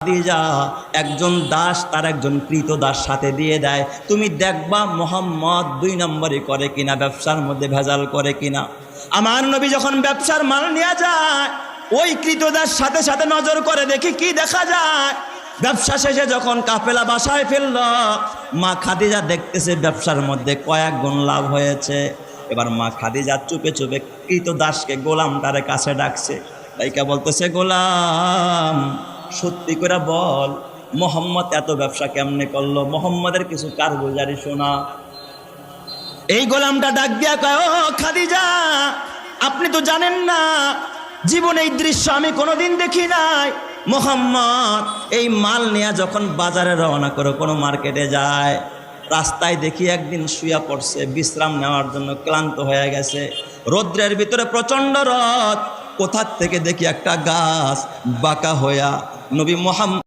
খাদিজা, একজন দাস তার একজন কৃত দাস সাথে দিয়ে দেয়। তুমি দেখবা মোহাম্মদ দুই নম্বরে করে কিনা, ব্যবসার মধ্যে ভেজাল করে কিনা। আমার নবী যখন ব্যবসার মাল নিয়ে যায়, ওই কৃতদাস সাথে সাথে নজর করে দেখি কি দেখা যায়। ব্যবসা শেষে যখন কাফেলা বাসায় ফেলল মা খাদিজা দেখতেছে ব্যবসার মধ্যে কয়েক গুণ লাভ হয়েছে। এবার মা খাদিজা চুপে চুপে কৃত দাসকে গোলামটারে কাছে ডাকছে। তাইকা বলতেছে, গোলাম সত্যি করে বল, মোহাম্মদ এত ব্যবসা কেমনে করল? মোহাম্মদের কিছু কারগুজারি শোনা। এই গোলামটা ডাক দিয়া কয়, ও খাদিজা, আপনি তো জানেন না, জীবনে এই দৃশ্য আমি কোনোদিন দেখি নাই। মোহাম্মদ, এই মাল নিয়ে যখন বাজারে রওনা করে কোনো মার্কেটে যায়, রাস্তায় দেখি একদিন শুয়া পড়ছে, বিশ্রাম নেওয়ার জন্য ক্লান্ত হয়ে গেছে। রৌদ্রের ভিতরে প্রচণ্ড রথ কোথার থেকে দেখি একটা গাছ বাঁকা হইয়া নবী মোহাম্মদ